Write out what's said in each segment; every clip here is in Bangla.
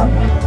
গোলটা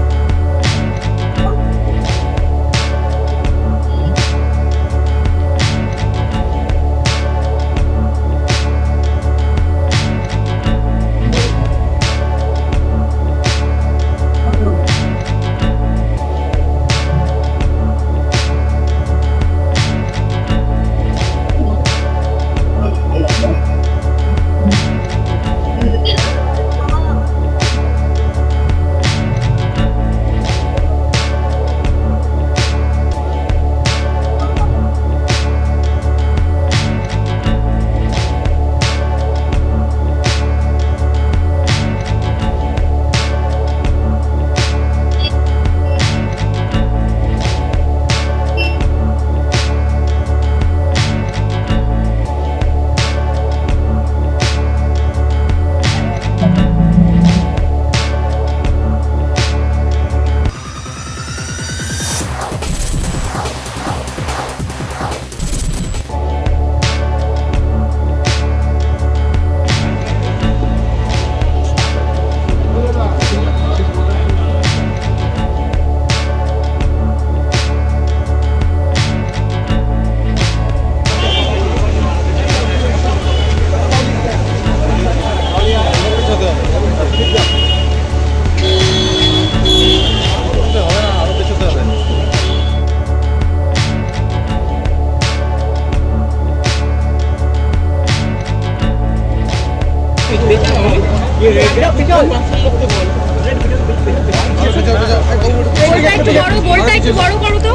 একটু বড় গোলটা একটু বড় করো তো।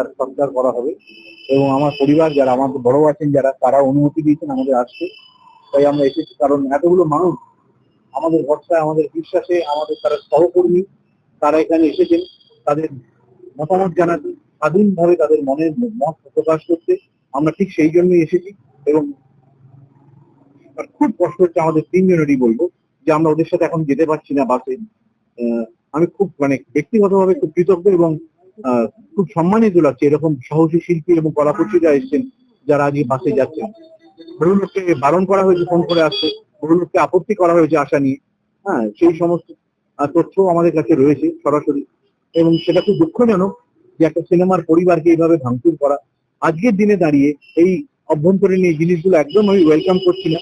তার সৎকার করা হবে। এবং আমার পরিবার যারা আমাদের বড় আছেন যারা, তারা অনুমতি দিয়েছেন আমাদের আসতে। তাই আমরা এসেছি। কারণ এতগুলো মানুষ আমাদের ভরসায়, আমাদের বিশ্বাসে, আমাদের তারা সহকর্মী, তারা এখানে এসেছেন। তাদের মতামত জানাতে, স্বাধীনভাবে তাদের মনের মত প্রকাশ করতে আমরা ঠিক সেই জন্যই এসেছি। এবং খুব কষ্ট হচ্ছে আমাদের তিনজনেরই বলব যে আমরা ওদের সাথে এখন যেতে পারছি না বাসে। আমি খুব মানে ব্যক্তিগতভাবে খুব কৃতজ্ঞ এবং খুব সম্মানিত লাগছে এরকম সাহসী শিল্পী এবং কলাকুশলীরা এসেছেন, যারা আজকে বাসে যাচ্ছেন। বহু লোককে বারণ করা হয়েছে ফোন করে আসতে বহু লোককে আপত্তি করা হয়েছে আশা নিয়ে। হ্যাঁ সেই সমস্ত তথ্য আমাদের কাছে রয়েছে সরাসরি। এবং সেটা খুব দুঃখজনক যে একটা সিনেমার পরিবারকে এইভাবে ভাঙচুর করা। আজকের দিনে দাঁড়িয়ে এই অভ্যন্তরীণ এই জিনিসগুলো একদম আমি ওয়েলকাম করছি না।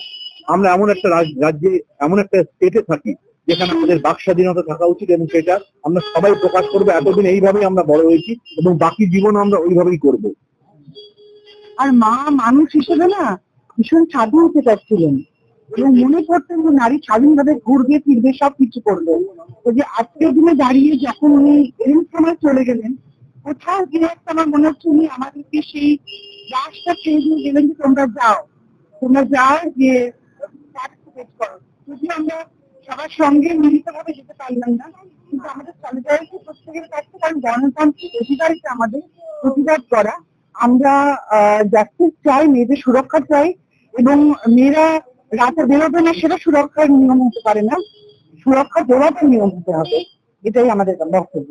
আমরা এমন একটা রাজ- রাজ্যে, এমন একটা স্টেটে থাকি যেখানে আমাদের বাক স্বাধীনতা থাকা উচিত এবং সেটা আমরা সবাই প্রকাশ করব। এতদিন এইভাবেই আমরা বড় হয়েছি এবং বাকি জীবন আমরা ওইভাবেই করব। আর মা মানুষ হিসেবে না ভীষণ স্বাধীন হতে চাচ্ছিলেন। এবং মনে করতেন যে নারী স্বাধীনভাবে ঘুরবে ফিরবে, সব কিছু করবে। তো যে আজকের দিনে দাঁড়িয়ে যখন উনি এরকম সময় চলে গেলেন, কোথাও গিয়ে একটা আমার মনে হচ্ছে উনি আমাদেরকে সেই রাস্তা ছেড়ে দিয়ে গেলেন যে তোমরা যাও তোমরা যাও যে করো। যদি আমরা সবার সঙ্গে মিলিত ভাবে যেতে পারলাম না। কিন্তু আমাদের সলিডারিটি প্রত্যেকের কাছে, কারণ গণতান্ত্রিক অধিকারিতা আমাদের প্রতিবাদ করা। আমরা জাস্টিস চাই, মেয়েদের সুরক্ষা চাই, এবং মেয়েরা রাতে বেরোবে না, সেটা সুরক্ষার নিয়ম হতে পারে না। সুরক্ষা দেওয়াটা নিয়ম হতে হবে। এটাই আমাদের বক্তব্য।